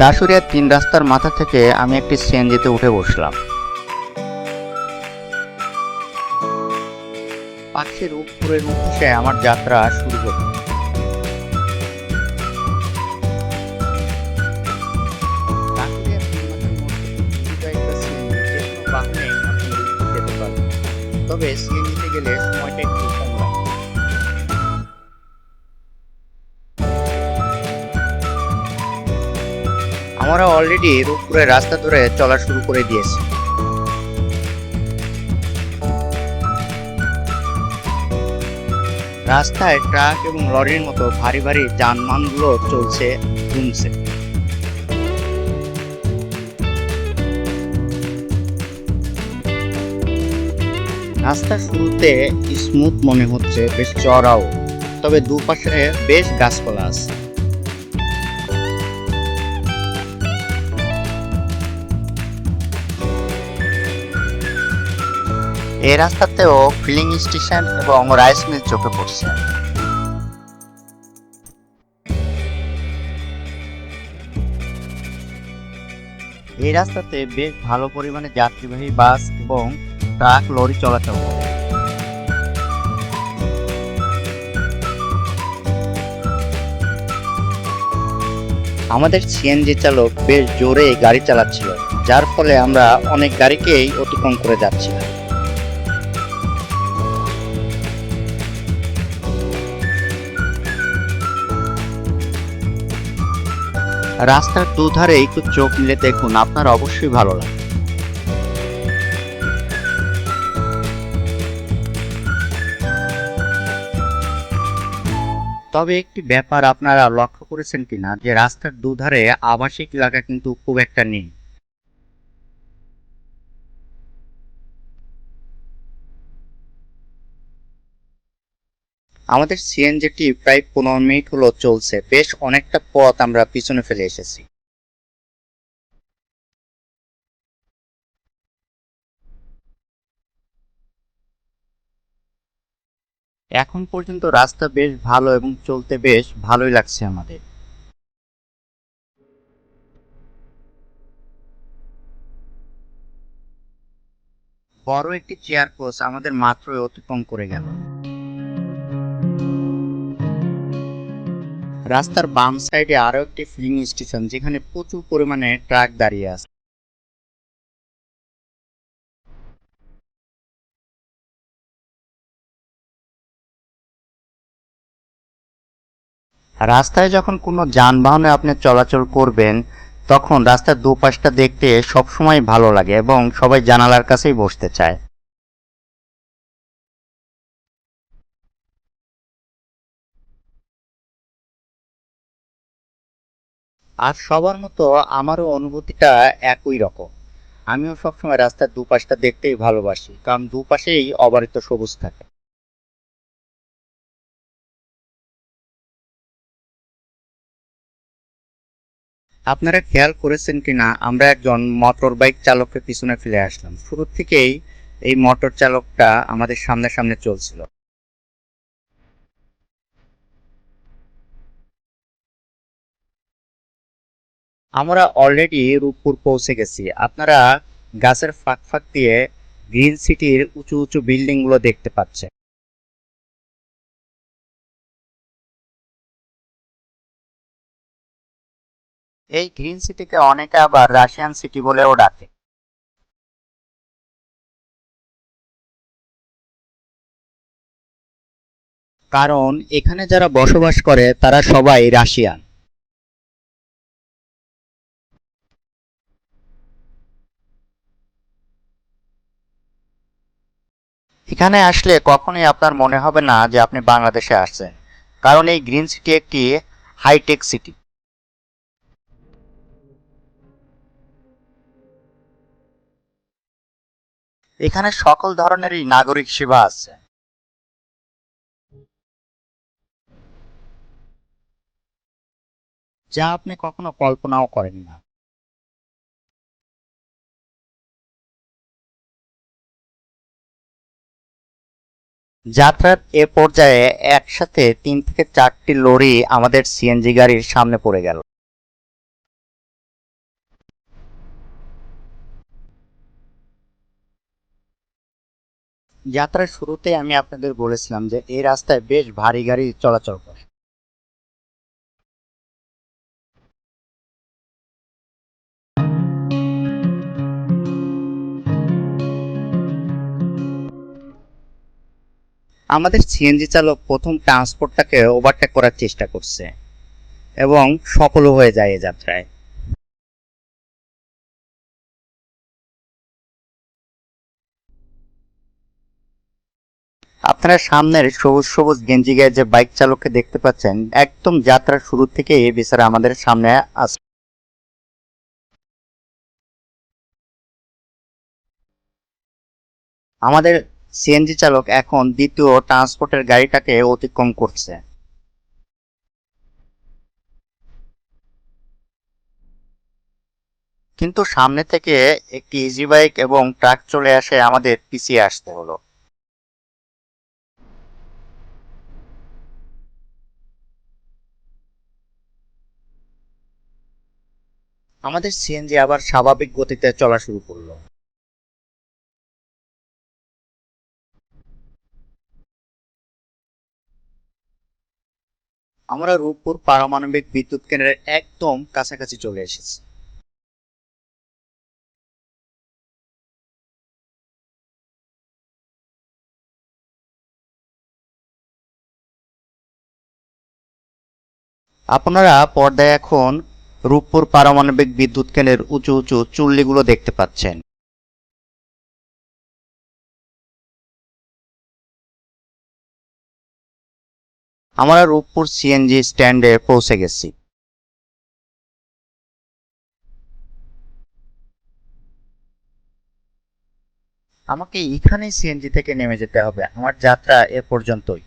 দাসুরিয়ার তিন রাস্তার মাথা থেকে আমি একটি সিএনজিতে উঠে বসলাম পাখির উপরের উঠে আমার যাত্রা শুরু হলো। তবে সিএনজিতে গেলে সময়টা একটু আমরা অলরেডি রূপপুরের রাস্তা ধরে চলা শুরু করে দিয়েছি। রাস্তায় ট্রাক এবং লরির মতো ভারী ভারী যানবাহনগুলো চলছে ঘুমছে। রাস্তা শুরুতে স্মুথ মনে হচ্ছে, বেশ চড়াও তবে দুপাশে বেশ গাছপালা আছে। এই রাস্তাতেও ফিলিং স্টেশন এবং রাইস মিল চোখে পড়ছে। এই রাস্তাতে বেশ ভালো পরিমাণে যাত্রীবাহী বাস এবং ট্রাক লরি চলাচল আমাদের সিএনজি চালক বেশ জোরে গাড়ি চালাচ্ছিল, যার ফলে আমরা অনেক গাড়িকেই অতিক্রম করে যাচ্ছিলাম। রাস্তার দুধারে একটু চোখ মিলে দেখুন, আপনার অবশ্যই ভালো লাগবে তবে একটি ব্যাপার আপনারা লক্ষ্য করেছেন কিনা, যে রাস্তার দুধারে আবাসিক এলাকা কিন্তু খুব একটা নেই। আমাদের সিএনজিটি প্রায় পনেরো মিনিট হলো চলছে। বেশ অনেকটা পথ আমরা পিছনে ফেলে এসেছি। এখন পর্যন্ত রাস্তা বেশ ভালো এবং চলতে বেশ ভালোই লাগছে আমাদের। বড় একটি চেয়ার কোচ আমাদের মাত্রই অতিক্রম করে গেল। রাস্তার বাম সাইডে আরও একটি ফিলিং স্টেশন যেখানে প্রচুর পরিমাণে ট্রাক দাঁড়িয়ে আছে। রাস্তায় যখন কোনো যানবাহনে আপনি চলাচল করবেন, তখন রাস্তার দুপাশটা দেখতে সবসময় ভালো লাগে এবং সবাই জানালার কাছেই বসতে চায়। আর সবার মতো আমারও অনুভূতিটা একই রকম। আমিও সবসময় রাস্তার দুপাশটা দেখতেই ভালোবাসি, কারণ দুপাশেই অবারিত সবুজ থাকে। আপনারা খেয়াল করেছেন কিনা, আমরা একজন মোটর বাইক চালককে পিছনে ফেলে আসলাম। শুরু থেকেই এই মোটর চালকটা আমাদের সামনে সামনে চলছিল। আমরা অলরেডি রূপপুর পৌঁছে গেছি। আপনারা গাছের ফাঁক ফাঁক দিয়ে গ্রিন সিটির উঁচু উঁচু বিল্ডিংগুলো দেখতে পাচ্ছেন। এই গ্রিন সিটিকে অনেকে আবার রাশিয়ান সিটি বলেও ডাকে। কারণ এখানে যারা বসবাস করে, তারা সবাই রাশিয়ান এখানে আসলে কখনোই আপনার মনে হবে না যে আপনি বাংলাদেশে আসছেন, কারণ এই গ্রিন সিটি একটি হাইটেক সিটি এখানে সকল ধরনেরই নাগরিক সেবা আছে। যা আপনি কখনো কল্পনাও করেন না। যাত্রার এ পর্যায়ে একসাথে তিন থেকে চারটি লরি আমাদের সিএনজি গাড়ির সামনে পড়ে গেল। যাত্রার শুরুতে আমি আপনাদের বলেছিলাম যে এই রাস্তায় বেশ ভারী গাড়ি চলাচল করে। আমাদের সিএনজি চালক প্রথম ট্রান্সপোর্টটাকে ওভারটেক করার চেষ্টা করছে এবং সফলও হয়ে যায় এই যাত্রায়। আপনারা সামনের সবুজ সবুজ গেঞ্জি গায়ে যে বাইক চালককে দেখতে পাচ্ছেন, একদম যাত্রার শুরু থেকে এই বেচারা আমাদের সামনে আস আমাদের সিএনজি চালক এখন দ্বিতীয় ট্রান্সপোর্টের গাড়িটাকে অতিক্রম করছে। কিন্তু সামনে থেকে একটি ইজি বাইক এবং ট্রাক চলে আসে আমাদের পিছিয়ে আসতে হলো। আমাদের সিএনজি আবার স্বাভাবিক গতিতে চলা শুরু করল। আমরা রূপপুর পারমাণবিক বিদ্যুৎ কেন্দ্রের একদম কাছাকাছি চলে এসেছি। আপনারা পর্দায় এখন রূপপুর পারমাণবিক বিদ্যুৎ কেন্দ্রের উঁচু উঁচু চুল্লিগুলো দেখতে পাচ্ছেন। আমরা রূপপুর সিএনজি স্ট্যান্ডে পৌঁছে গেছি। আমাকে এখানেই সিএনজি থেকে নেমে যেতে হবে। আমার যাত্রা এ পর্যন্তই।